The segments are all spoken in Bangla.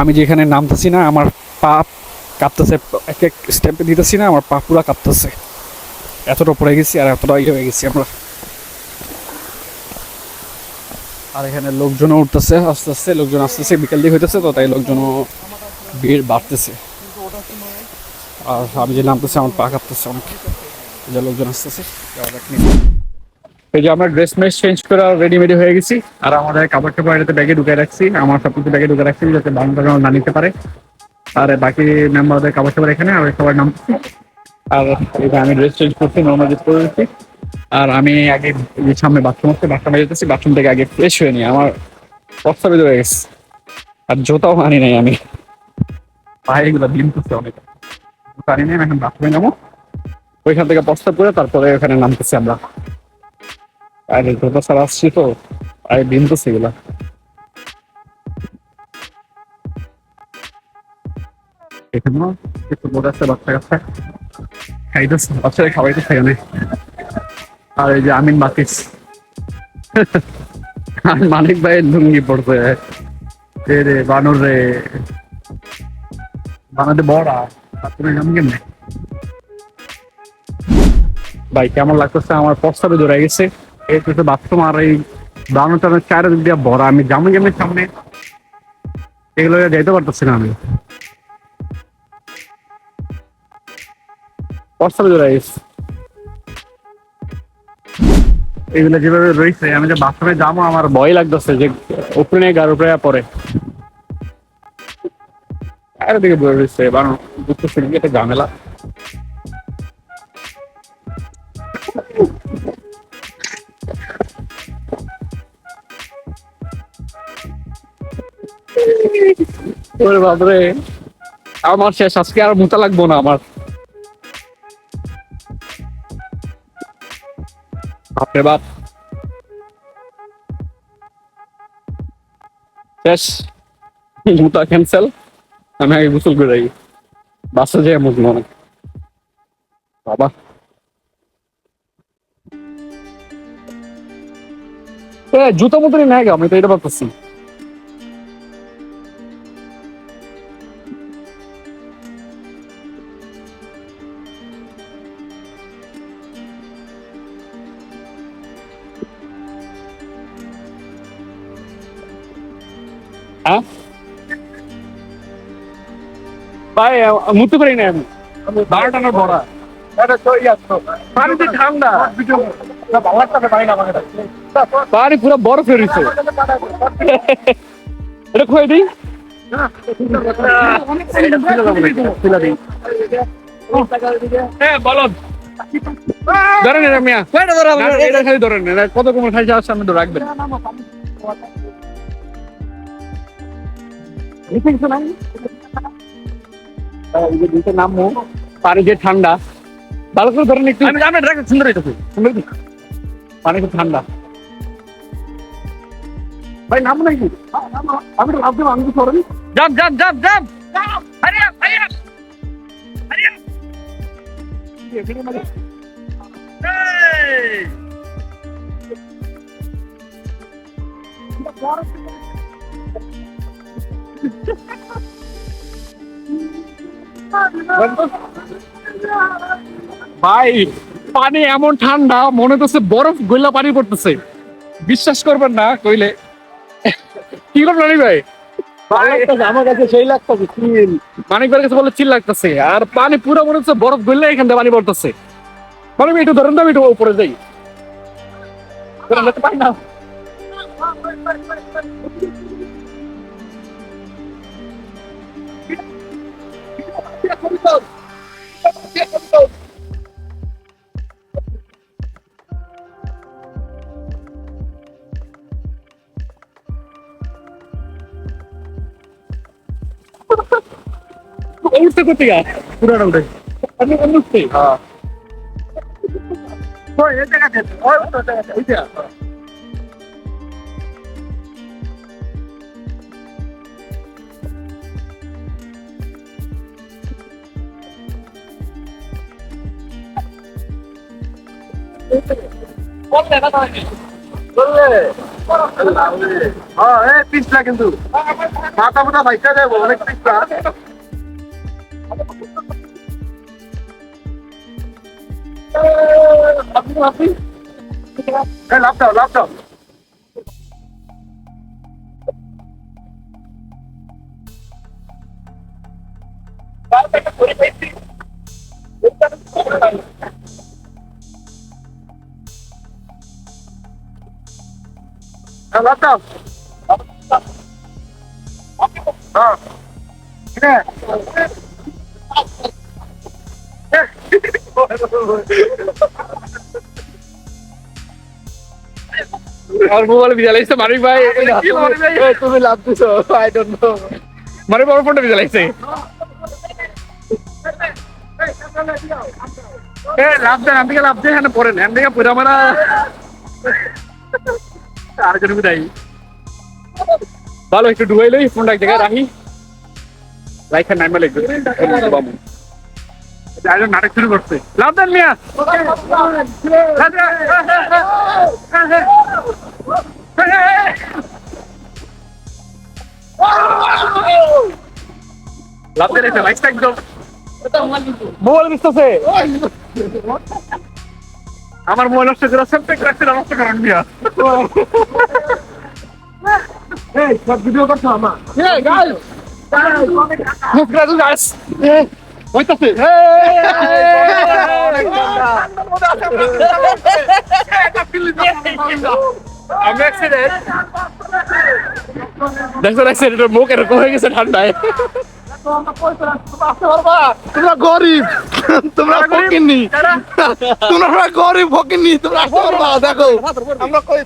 আমি যেখানে নামতেছি না, আমার পা কাঁপতেছে, এক এক স্টেপে দিতেছি না, আমার পা পুরা কাঁপতেছে। এতটা পড়ে গেছি আর এতটা ইয়ে হয়ে গেছি আমরা। আর এখানে লোকজনও উঠতেছে, আস্তে আস্তে লোকজন আসতেছে বিকেল দিকে হইতেছে তো, তাই লোকজনও ভিড় বাড়তেছে। আর আমি যে নামতেছি, আমার পা কাঁপতেছে অনেক। যে লোকজন আসতেছে। এই যে আমরা ড্রেস মেস চেঞ্জ করে রেডিমেডি হয়ে গেছি। আর আমাদের কাপড় টাপড় এটাতে ব্যাগে ঢুকে রাখছি। আমার সব কিছু ব্যাগে ঢুকে রাখছি যাতে বাংলা না নিতে পারে। আর বাকি মেম্বারদের কাপড় টাপড় এখানে, আর সবার নামতেছি আর যে আমি ড্রেস চেঞ্জ করছি নর্মাল ড্রেস করে দিচ্ছি আর আমি আগে সামনে বাথরুম আছে বাথরুমে যেতেছি বাথরুম থেকে আগে ফ্রেশ হয়ে নিই আমার প্রস্তাবিত হয়ে গেছে। আর জোতাও আনি নাই আমি। পায়ে এগুলো দিন করছে অনেক। জুতো আনি নাই, আমি এখন বাথরুমে নামো ওইখান থেকে প্রস্তাব করে তারপরে ওখানে নামতেছি আমরা। আর জুতো ছাড়া আসছি তো। আর দিন তো সেগুলা বাচ্চা কাচ্চা। বাচ্চারা এখানে আর এই যে এ রে, বানর রে। তুমি ভাই, কেমন লাগতেছে? আমার প্রস্তাবে ধরে গেছে। এই বাথরুম আর এই বানর টানোর চারিদিক দিয়ে ভরা। আমি জামু সামনে? এগুলো যাইতে পারতেছি না আমি। যেভাবে রয়েছে, আমি যে বাথরুমে যাব, আমার ভয় লাগতেছে যে উপরে নিয়ে গার উপরে পরে আর দিকে বয়ে রয়েছে বানো বুঝতেছি ঝামেলা। ওরে বাবরে আমার শেষ, আজকে আর মোটা লাগবো না আমার। বাপরে বাপ। শেষ। মুতা ক্যান্সেল আমি আগে গোসল করে যাই বাসে যাই মুখ মনে। বাবা। জুতো মতনই নেয় আমি তো এটা ভাবতেছি। ভাই মুতে পারি না আমি পানিতে ঠান্ডা। পানি পুরো বরফ হয়েছে এটা খুঁয়ে দিই। হ্যাঁ বলো ধরেন এটা মিয়া। এটা খালি ধরেন কত সামনে তো রাখবেন নামো পানি যে ঠান্ডা। ভালো করে ধরেন একটু। আমি আমি রাখি সুন্দর এটা সুন্দর পানি খুব ঠান্ডা। ভাই নামো নাকি আমি তো ভাবছিলাম আমি তো সরেন জাম জাম জাম জাম। আরে আরে আরে। এই! ভাই পানি এমন ঠান্ডা মনে হচ্ছে বরফ গলা পানি পড়তেছে। বিশ্বাস করবেন না কইলে। কি করবেন ভাই? আমার কাছে সেই লাগতেছে চিল। মানিক কাছে বলে চিল লাগতেছে আর পানি পুরো মনে হচ্ছে বরফ গলে এখান থেকে পানি পড়তেছে। মানে একটু ধরেন একটু উপরে যাই। পাই না উঠতে করতে গা পুরোটা আমি আমি উঠতে ওই এই জায়গাতে, ওই ওই জায়গাতে, ওই যে হ্যাঁ পিছলা কিন্তু। মাথা মাথা ভাইটা দেবো অনেক পিছা লাভ দাও লাভ দাও। হ্যাঁ। আমার মোবাইলে ভিজা লাগছে ভাই। তুমি লাভ দিছো। আই ডোন্ট নো মানিক বড় ফোনটা লাভ দেন আমি লাভ দেন পড়েন এখান পুরো আমরা আর কোনো ভালো একটু ডুবাই লই ফোনটা এক জায়গায় রাখি। আর নাইমা লিখবে বামু আয়োজন নাটক শুরু করছে। লাভ দেন মিয়া। লাভ দেন। লাভ দেন একটা লাইকটা একদম। মোবাইল মিসতেছে আমার মোবাইল নষ্ট করে সেলফি রাখতে নষ্ট করেন মিয়া এই সব ভিডিও করছ আমার? guys. Congratulations, হইতাছে। আমি অ্যাক্সিডেন্ট দেখছ অ্যাক্সিডেন্টের মুখ এরকম হয়ে গেছে ঠান্ডায়। তোমরা গরিব তোমরা ফকিনি তোমরা গরিব ফকিনি তোমরা আসতে পারবা দেখো আমরা কই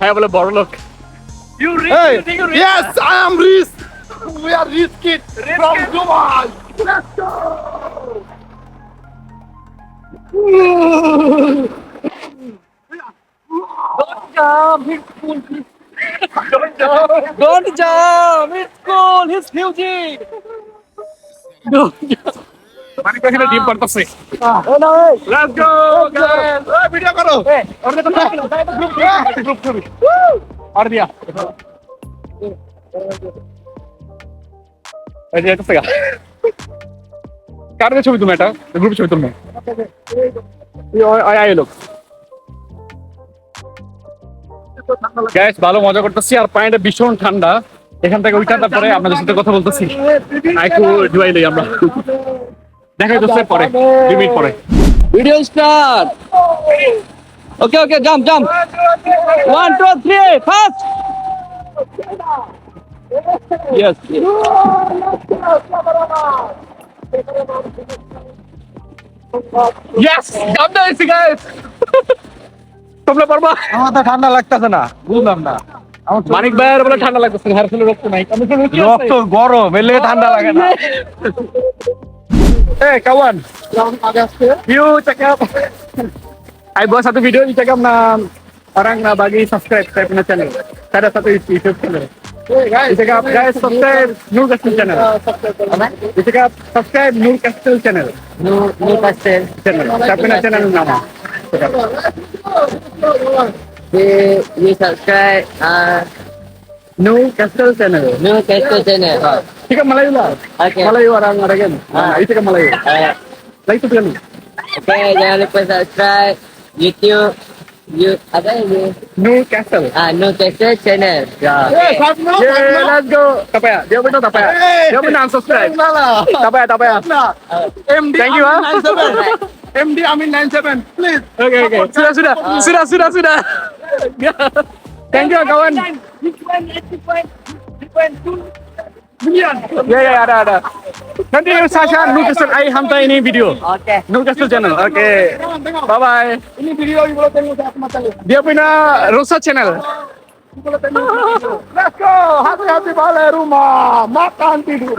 হ্যাঁ বলে বড় লোক Hey, yes, I am rich. We are rich kids from Dubai. Don't jump! It's cool! He's! Don't jump! মানে কখনো ডিম পড়তেছে Oh no! Let's go guys এই ভিডিও করো order the group! Group, group! দিয়া! এই যে এটা থেকে কার ছবি তুমি এটা গ্রুপ ছবি তুমি আয় লোক গ্যাস ভালো মজা করতেছি আর পানিটা ভীষণ ঠান্ডা এখান থেকে ওইটা তারপরে আপনাদের সাথে কথা বলতেছি একটু ডুবাই লই আমরা দেখা যাচ্ছে পরে দুই মিনিট পরে video start. Okay, okay, jump, jump. One, two, three, fast. Yes. yes. Yes jump দিয়েছি গাইস তোমরা পারবা আমার তো ঠান্ডা লাগতেছে না বুঝলাম না মানিক ভাইয়ের বলে ঠান্ডা লাগতেছে হার ফেলে রক্ত নাই রক্ত গরম এলে ঠান্ডা লাগে না kawan. You check up. I buat satu video di check up na orang na bagi subscribe saya punya channel. Saya satu YouTube channel. Check up guys subscribe Nur Castle channel. Check up subscribe Nur Castle channel. New, new pastel. Channel. Saya punya channel nama. Check up. You, you subscribe uh, Nur Castle channel. new pastel channel. Check up Melayu lah. Okay. Melayu orang ada kan. Ah, itu check up Melayu. Uh, Like itu kan. okay, jangan lupa subscribe YouTube. You apa ini? Nur Castle. Ah, new pastel channel. Ya. Eh, sabno, Yeah, sabno. let's go. Apa ya? Dia betul apa ya? Eh. Dia benar subscribe. না Apa ya? Apa ya? MD Thank you, ah. MD Amin 97 please Oke oke. Sudah sudah. Sudah sudah sudah. Thank you kawan. Ya ya ada ada. Nanti Sasha Nur Castle I hantar ini video. Okay. Nur Castle channel. Oke. Bye bye. ini video gulo tengo sa mata le Dia punya Rosa channel. let's go hati-hati balik rumah makan tidur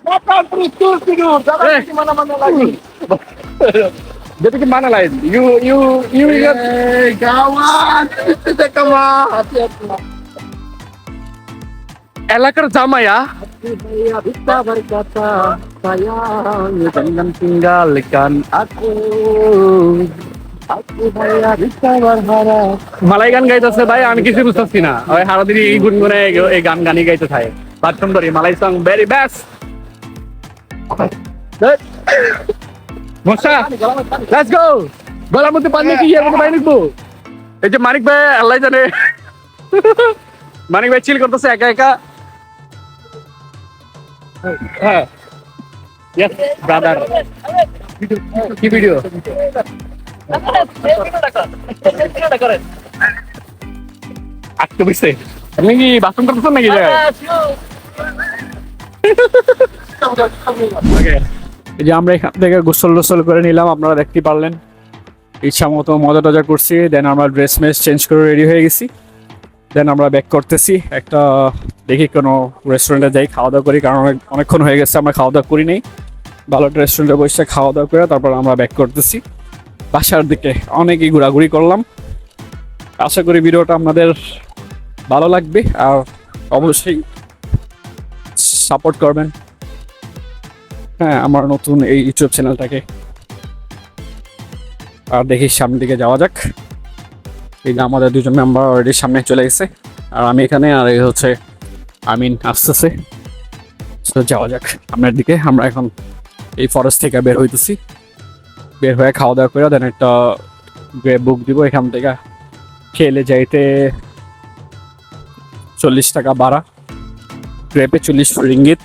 makan terus terus tidur jangan Eh. di mana-mana lagi Jadi gimana lain? You you you ingat Eh, kawan kita kemana hati-hati ellaker jama ya? Saya bisa berkata sayang Jangan tinggalkan aku. মালাই গান গাইতেছে ভাই আমি কিছু বুঝতেছি না ওই সারাদিন এই গুনগুনে এই- এই গান গানই গাইতে থাকে বাদ সুন্দরী মালাই সং ভেরি বেস্ট মশা লেটস গো গলার মধ্যে পানি কি ইয়ের মধ্যে পানি নিবো এই যে মানিক ভাই আল্লাহ জানে। মানিক ভাই চিল করতেছে একা একা। হ্যাঁ। ইয়েস ব্রাদার কি ভিডিও আটকে বুঝছে। আপনি কি বাথরুম করতেছেন নাকি? জায়গায় Okay. এই যে আমরা এখান থেকে গোসল টোসল করে নিলাম, আপনারা দেখতে পারলেন। ইচ্ছা মতো মজা টজা করছি। দেন আমরা ড্রেস মেস চেঞ্জ করে রেডি হয়ে গেছি। দেন আমরা ব্যাক করতেছি। একটা, দেখি কোনো রেস্টুরেন্টে যাই খাওয়া দাওয়া করি, কারণ অনেকক্ষণ হয়ে গেছে, আমরা খাওয়া দাওয়া করি নেই। ভালো একটা রেস্টুরেন্টে বসে খাওয়া দাওয়া করে তারপর আমরা ব্যাক করতেছি। বাসার দিকে অনেকই ঘোরাঘুরি করলাম। আশা করি ভিডিওটা আপনাদের ভালো লাগবে। আর অবশ্যই সাপোর্ট করবেন। হ্যাঁ আমার নতুন এই ইউটিউব চ্যানেলটাকে। আর দেখি সামনের দিকে যাওয়া যাক। এই যে আমাদের দুজন মেম্বার অলরেডি সামনে চলে গেছে। আর আমি এখানে, আর এই হচ্ছে আমিন আসতেছে। যাওয়া যাক সামনের দিকে। আমরা এখন এই ফরেস্ট থেকে বের হইতেছি। বের হয়ে খাওয়া দাওয়া করে দেন একটা বুক দিব এখান থেকে। খেলে যাইতে চল্লিশ টাকা বাড়া গ্রেপে চল্লিশ রিঙ্গিত।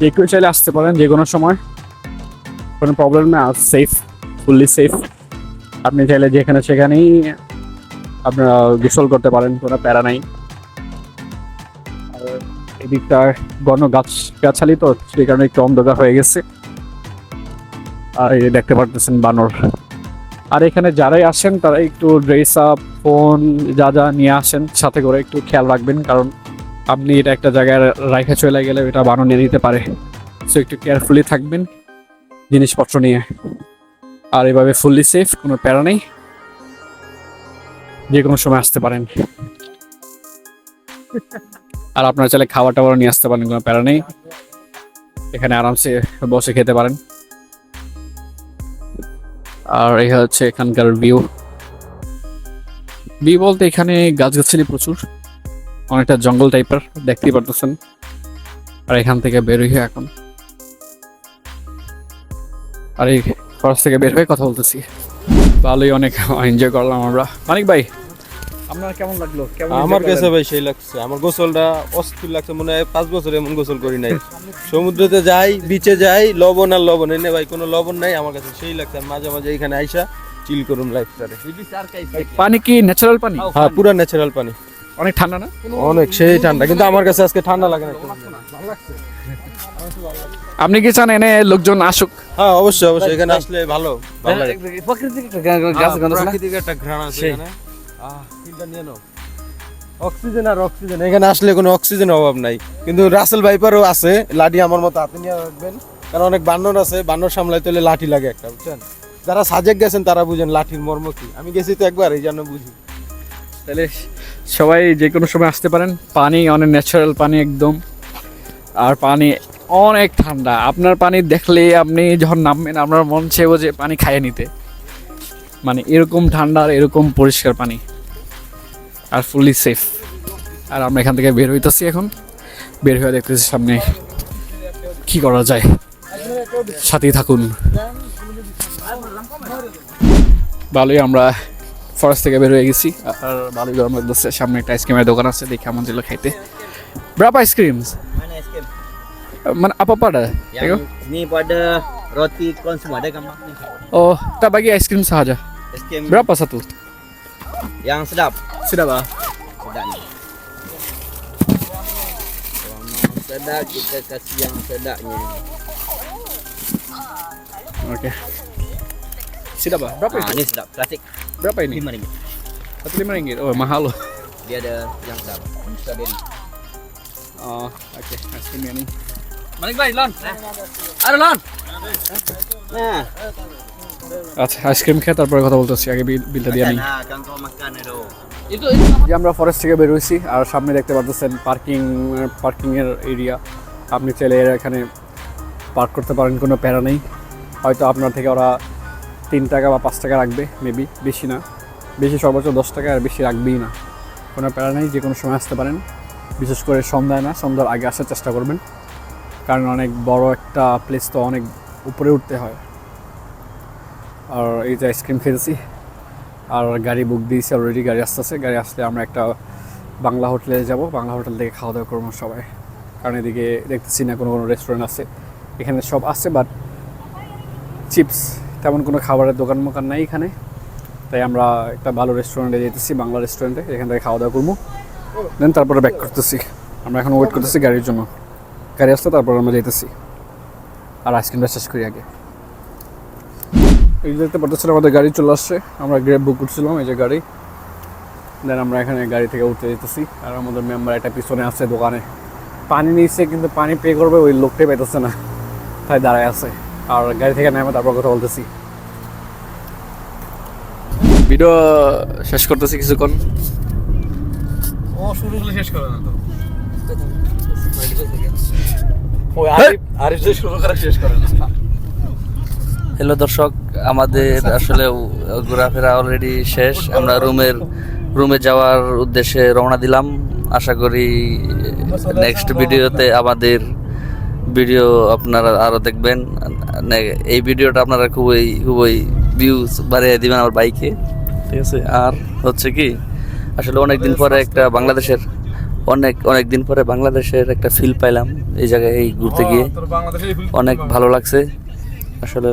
যে কেউ চাইলে আসতে পারেন যে কোনো সময়। কোনো প্রবলেম না সেফ ফুললি সেফ আপনি চাইলে যেখানে সেখানেই আপনারা গোসল করতে পারেন, কোনো প্যারা নাই। এদিকটা গণ গাছ, গাছালি তো, সেই কারণে একটু অন্ধকার হয়ে গেছে। আর এই দেখতে পারতেছেন বানর। আর এখানে যারাই আসেন তারা একটু ড্রেস আপ ফোন যা যা নিয়ে আসেন, সাথে করে একটু খেয়াল রাখবেন। কারণ আপনি এটা একটা জায়গায় রাইখা চলে গেলে এটা বানর নিয়ে নিতে পারে। সো একটু কেয়ারফুলি থাকবেন জিনিসপত্র নিয়ে। আর এভাবে ফুললি সেফ কোনো প্যারা নেই। যে কোনো সময় আসতে পারেন। আর আপনারা চাইলে খাবার টাবার নিয়ে আসতে পারেন, কোনো প্যারা নেই। এখানে আরামসে বসে খেতে পারেন। আর এই হচ্ছে এখানকার ভিউ ভিউ বলতে এখানে গাছগাছালি প্রচুর। অনেকটা জঙ্গল টাইপের দেখতেই পারতেছেন। আর এখান থেকে বের হয়ে এখন। আর এই ফরেস্ট থেকে বের হয়ে কথা বলতেছি। ভালোই অনেক এনজয় করলাম আমরা। মানিক ভাই আপনার কেমন লাগল? আমার কাছে ভাই সেই লাগছে। আমার গোসলটা অস্থির লাগছে মনে হয় পাঁচ বছর এমন গোসল করি নাই। সমুদ্রতে যাই বিচে যাই লবণ আর লবণ। এনে ভাই কোনো লবণ নাই আমার কাছে সেই লাগছে। মাঝে মাঝে এখানে আইসা চিল করুন লাইফটারে পানি কি ন্যাচারাল পানি? হ্যাঁ পুরা ন্যাচারাল পানি। অনেক ঠান্ডা না? অনেক সেই ঠান্ডা। কিন্তু আমার কাছে আজকে ঠান্ডা লাগে না আপনি কি চান এনে লোকজন আসুক? হ্যাঁ অবশ্যই অবশ্যই। এখানে আসলে ভালো ভালো লাগে। প্রাকৃতিক গাছ হ্যাঁ, প্রাকৃতিক একটা ঘ্রাণ আছে এখানে। আহ নিয়ে নাও। অক্সিজেন আর অক্সিজেন। এখানে আসলে কোনো অক্সিজেন অভাব নাই। কিন্তু রাসেল ভাইপারও আছে লাঠি আমার মতো হাতে নিয়ে রাখবেন। কারণ অনেক বানর আছে বানর সামলাইতে হলে লাঠি লাগে একটা বুঝছেন? যারা সাজেক গেছেন তারা বুঝেন লাঠির মর্ম কি। আমি গেছি তো একবার এই জন্য বুঝি। তাহলে সবাই যে কোনো সময় আসতে পারেন। পানি অনেক ন্যাচারাল পানি একদম। আর পানি অনেক ঠান্ডা। আপনার পানি দেখলে আপনি যখন নামবেন, আপনার মন চেয়েও যে পানি খাইয়ে নিতে। মানে এরকম ঠান্ডা আর এরকম পরিষ্কার পানি। আর ফুললি সেফ আর আমরা এখান থেকে বের হইতেছি এখন। বের হয়ে দেখতেছি সামনে কি করা যায়। সাথেই থাকুন। ভালোই আমরা ফরেস্ট থেকে বের হয়ে গেছি আর ভালোই গরম লাগতেছে সামনে একটা আইসক্রিমের দোকান আছে দেখে এমন ছিল খাইতে berapa es krim? Mana es krim? Mana apa pada? Yang ni pada roti konsum ada gambar ni. Oh, kita bagi es krim saja. Es krim Berapa satu? yang sedap. Sudah bah. Sedap ni. Kalau mau sedap kita kasih yang sedapnya. Oke. Sudah bah. Berapa Ah, itu? ni sedap. Klasik Berapa ini? lima ringgit. Satu lima ringgit. Oh mahal loh. Dia ada yang sedap. Strawberry. Oh, oke. Es krimnya nih. Manik ভাই লন আরে লন Nah, আচ্ছা আইসক্রিম খেয়ে তারপরে কথা বলতেছি আগে বিলটা দিয়ে নিই যে আমরা ফরেস্ট থেকে বের আর সামনে দেখতে পাচ্ছেন পার্কিং পার্কিং এর এরিয়া আপনি চাইলে এখানে পার্ক করতে পারেন কোনো প্যারা নেই হয়তো আপনার থেকে ওরা তিন টাকা বা পাঁচ টাকা রাখবে মেবি বেশি না। বেশি সর্বোচ্চ দশ টাকা আর বেশি রাখবেই না। কোনো প্যারা নেই যে কোনো সময় আসতে পারেন। বিশেষ করে সন্ধ্যায় না, সন্ধ্যার আগে আসার চেষ্টা করবেন। কারণ অনেক বড় একটা প্লেস তো অনেক উপরে উঠতে হয়। আর এই যে আইসক্রিম খেয়েছি। আর গাড়ি বুক দিয়েছি অলরেডি গাড়ি আসতেছে। গাড়ি আসলে আমরা একটা বাংলা হোটেলে যাব। বাংলা হোটেল থেকে খাওয়া দাওয়া করব সবাই। কারণ এদিকে দেখতেছি না কোনো কোনো রেস্টুরেন্ট আছে। এখানে সব আছে বাট চিপস তেমন কোনো খাবারের দোকান মোকান নাই এখানে। তাই আমরা একটা ভালো রেস্টুরেন্টে যেতেছি বাংলা রেস্টুরেন্টে এখান থেকে খাওয়া দাওয়া করব। দেন তারপরে ব্যাক করতেছি। আমরা এখন ওয়েট করতেছি গাড়ির জন্য। গাড়ি আসলে তারপর আমরা যেতেছি আর আইসক্রিমটা শেষ করি আগে। এই দেখতে পারতেছিলাম আমাদের গাড়ি চলে আসছে। আমরা গ্রেপ বুক করছিলাম এই যে গাড়ি। দেন আমরা এখানে গাড়ি থেকে উঠতে যেতেছি আর আমাদের মেম্বার একটা পিছনে আছে দোকানে। পানি নিচ্ছে কিন্তু পানি পে করবে ওই লোকটাই পাইতেছে না। তাই দাঁড়ায় আছে। আর গাড়ি থেকে নেমে তারপর কথা বলতেছি। ভিডিও শেষ করতেছি কিছুক্ষণ। ও শুরু হলে শেষ করে না তো। আরিফ যে শুরু করে শেষ করে না। হ্যালো দর্শক আমাদের আসলে ঘোরাফেরা অলরেডি শেষ। আমরা রুমের রুমে যাওয়ার উদ্দেশ্যে রওনা দিলাম। আশা করি নেক্সট ভিডিওতে আমাদের ভিডিও আপনারা আরও দেখবেন। এই ভিডিওটা আপনারা খুবই খুবই ভিউজ বাড়িয়ে দিবেন আমার বাইকে ঠিক আছে? আর হচ্ছে কি আসলে অনেক দিন পরে একটা বাংলাদেশের অনেক অনেক দিন পরে বাংলাদেশের একটা ফিল পাইলাম এই জায়গায় এই ঘুরতে গিয়ে। অনেক ভালো লাগছে। আসলে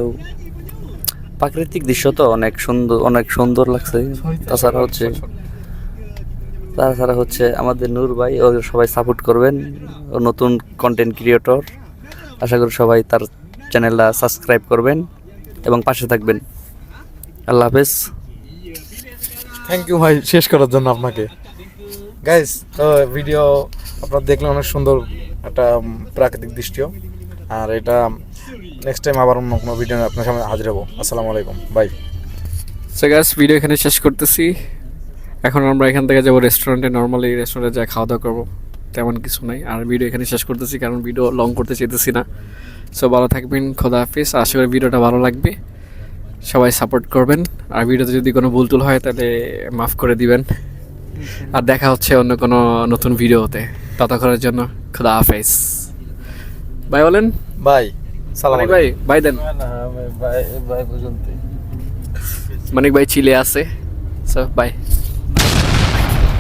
প্রাকৃতিক দৃশ্য তো অনেক সুন্দর অনেক সুন্দর লাগছে। তাছাড়া হচ্ছে তাছাড়া হচ্ছে আমাদের নূর ভাই ও সবাই সাপোর্ট করবেন। ও নতুন কন্টেন্ট ক্রিয়েটর আশা করি সবাই তার চ্যানেলটা সাবস্ক্রাইব করবেন এবং পাশে থাকবেন। আল্লাহ হাফেজ। থ্যাংক ইউ ভাই শেষ করার জন্য আপনাকে। গাইস তো ভিডিও আপনারা দেখলে অনেক সুন্দর একটা প্রাকৃতিক দৃশ্য। আর এটা নেক্সট টাইম আবার অন্য কোনো ভিডিও আপনার সামনে হাজির হব। আসসালামু আলাইকুম বাই সো গ্যাস ভিডিও এখানে শেষ করতেছি। এখন আমরা এখান থেকে যাব রেস্টুরেন্টে নর্মালি রেস্টুরেন্টে যা খাওয়া দাওয়া করব। তেমন কিছু নাই আর ভিডিও এখানে শেষ করতেছি কারণ ভিডিও লং করতে চাইতেছি না সো ভালো থাকবেন খোদা হাফিজ আশা করি ভিডিওটা ভালো লাগবে সবাই সাপোর্ট করবেন আর ভিডিওতে যদি কোনো ভুল টুল হয় তাহলে মাফ করে দিবেন আর দেখা হচ্ছে অন্য কোনো নতুন ভিডিওতে ততক্ষণের জন্য খোদা হাফেজ বাই বলেন বাই সালাম ভাই বাই দেন বাই বাই পর্যন্ত মানিক ভাই চিলে আছে সো বাই